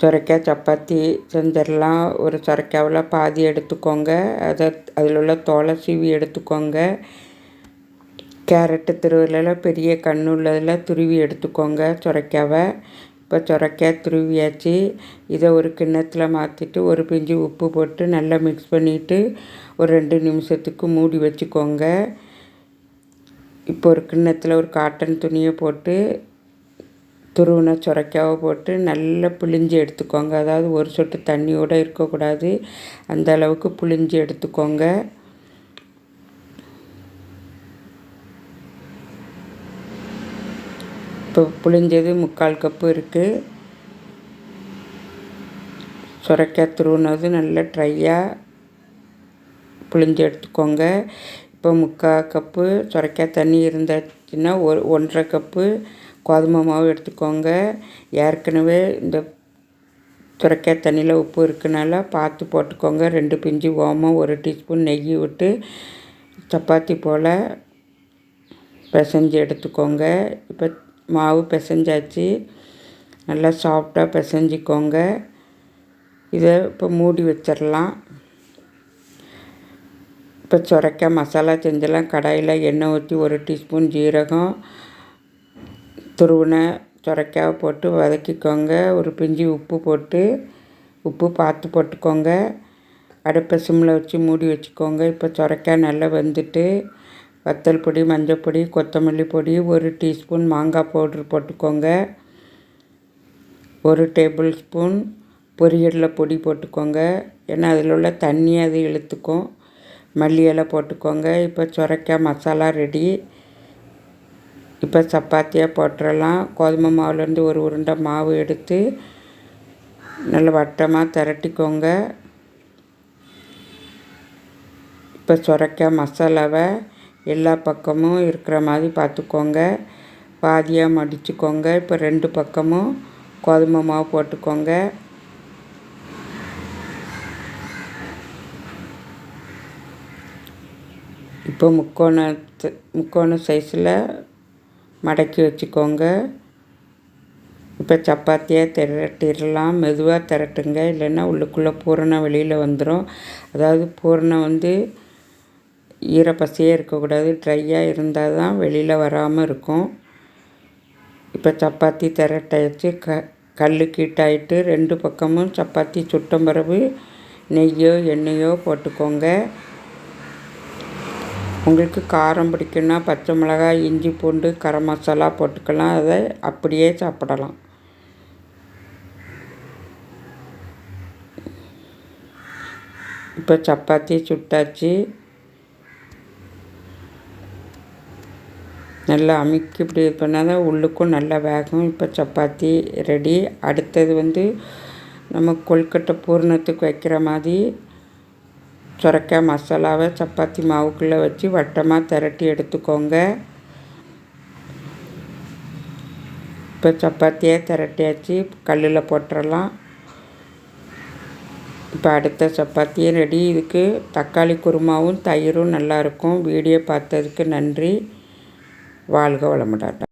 சுரைக்காய் சப்பாத்தி செஞ்சிடலாம் ஒரு சுரைக்காவில் பாதி எடுத்துக்கோங்க. அதை அதில் உள்ள தோலை சீவி எடுத்துக்கோங்க. கேரட்டு திருவிழாவில் பெரிய கண் உள்ளதில் துருவி எடுத்துக்கோங்க சுரைக்காவை இப்போ சுரைக்காய் துருவியாச்சு. இதை ஒரு கிண்ணத்தில் மாற்றிட்டு ஒரு பிஞ்சு உப்பு போட்டு நல்லா மிக்ஸ் பண்ணிவிட்டு ஒரு ரெண்டு நிமிஷத்துக்கு மூடி வச்சுக்கோங்க. இப்போ ஒரு கிண்ணத்தில் ஒரு காட்டன் துணியை போட்டு துருவின சுரைக்காவை போட்டு நல்லா புளிஞ்சு எடுத்துக்கோங்க. அதாவது ஒரு சொட்டு தண்ணியோடு இருக்கக்கூடாது. அந்த அளவுக்கு புளிஞ்சு எடுத்துக்கோங்க. இப்போ புளிஞ்சது முக்கால் கப்பு இருக்குது சுரைக்காய் துருவினது நல்லா ட்ரையாக புளிஞ்சு எடுத்துக்கோங்க. இப்போ முக்கால் கப்பு சுரைக்காய் தண்ணி இருந்தாச்சுன்னா ஒரு ஒன்றரை கப்பு கோதுமை மாவு எடுத்துக்கோங்க. ஏற்கனவே இந்த சுரைக்காய் தண்ணியில் உப்பு இருக்கனால பார்த்து போட்டுக்கோங்க. ரெண்டு பிஞ்சு ஓமம் ஒரு டீஸ்பூன் நெய் விட்டு சப்பாத்தி போல் பிசைஞ்சு எடுத்துக்கோங்க. இப்போ மாவு பிசைஞ்சாச்சு. நல்லா சாஃப்டாக பிசைஞ்சிக்கோங்க. இதை இப்போ மூடி வச்சிடலாம் இப்போ சுரைக்காய் மசாலா செஞ்செல்லாம் கடாயில் எண்ணெய் ஊற்றி ஒரு டீஸ்பூன் ஜீரகம் துருவின சுரைக்காவை போட்டு வதக்கிக்கோங்க. ஒரு பிஞ்சு உப்பு போட்டு உப்பு பார்த்து போட்டுக்கோங்க. அடுப்பை சிம்மில் வச்சு மூடி வச்சுக்கோங்க. இப்போ சுரைக்காய் நல்லா வெந்துட்டு வத்தல் பொடி மஞ்சள் பொடி கொத்தமல்லி பொடி ஒரு டீஸ்பூன் மாங்காய் பவுட்ரு போட்டுக்கோங்க. ஒரு டேபிள் ஸ்பூன் பொரியலில் பொடி போட்டுக்கோங்க. ஏன்னா அதில் உள்ள தண்ணி அது இழுத்துக்கும். மல்லி இலை போட்டுக்கோங்க. இப்போ சுரைக்காய் மசாலா ரெடி. இப்போ சப்பாத்தியாக போட்டுடலாம் கோதுமை மாவுலேருந்து ஒரு உருண்டை மாவு எடுத்து நல்ல வட்டமாக திரட்டிக்கோங்க. இப்போ சுரைக்காய் மசாலாவை எல்லா பக்கமும் இருக்கிற மாதிரி பார்த்துக்கோங்க. பாதியாக மடிச்சுக்கோங்க. இப்போ ரெண்டு பக்கமும் கோதுமை மாவு போட்டுக்கோங்க. இப்போ முக்கோணத்து முக்கோண சைஸில் மடக்கி வச்சுக்கோங்க. இப்போ சப்பாத்தியாக திரட்டிடலாம். மெதுவாக திரட்டுங்க. இல்லைன்னா உள்ளுக்குள்ளே பூரணம் வெளியில் வந்துடும் அதாவது பூரணம் வந்து ஈரப்பசையே இருக்கக்கூடாது. ட்ரையாக இருந்தால் தான் வெளியில் வராமல் இருக்கும். இப்போ சப்பாத்தி திரட்டாயிடுச்சு. க கல் கீட்டாயிட்டு ரெண்டு பக்கமும் சப்பாத்தி சுட்ட பிறகு நெய்யோ எண்ணெயோ போட்டுக்கோங்க. உங்களுக்கு காரம் பிடிக்குன்னா பச்சை மிளகாய் இஞ்சி பூண்டு கரம் மசாலா போட்டுக்கலாம். அதை அப்படியே சாப்பிடலாம். இப்போ சப்பாத்தி சுட்டாச்சு. நல்லா அமுக்கி இப்படி இது பண்ணால் தான் உள்ளுக்கும் நல்லா வேகும். இப்போ சப்பாத்தி ரெடி. அடுத்தது வந்து நம்ம கொழுக்கட்டை பூர்ணத்துக்கு வைக்கிற மாதிரி சுரக்காய் மசாலாவை சப்பாத்தி மாவுக்குள்ளே வச்சு வட்டமாக திரட்டி எடுத்துக்கோங்க. இப்போ சப்பாத்தியாக திரட்டியாச்சு கல்லில் போட்டுடலாம் இப்போ அடுத்த சப்பாத்தியும் ரெடி. இதுக்கு தக்காளி குருமாவும் தயிரும் நல்லாயிருக்கும் வீடியோ பார்த்ததுக்கு நன்றி. வாழ்க வளமுடாட்டா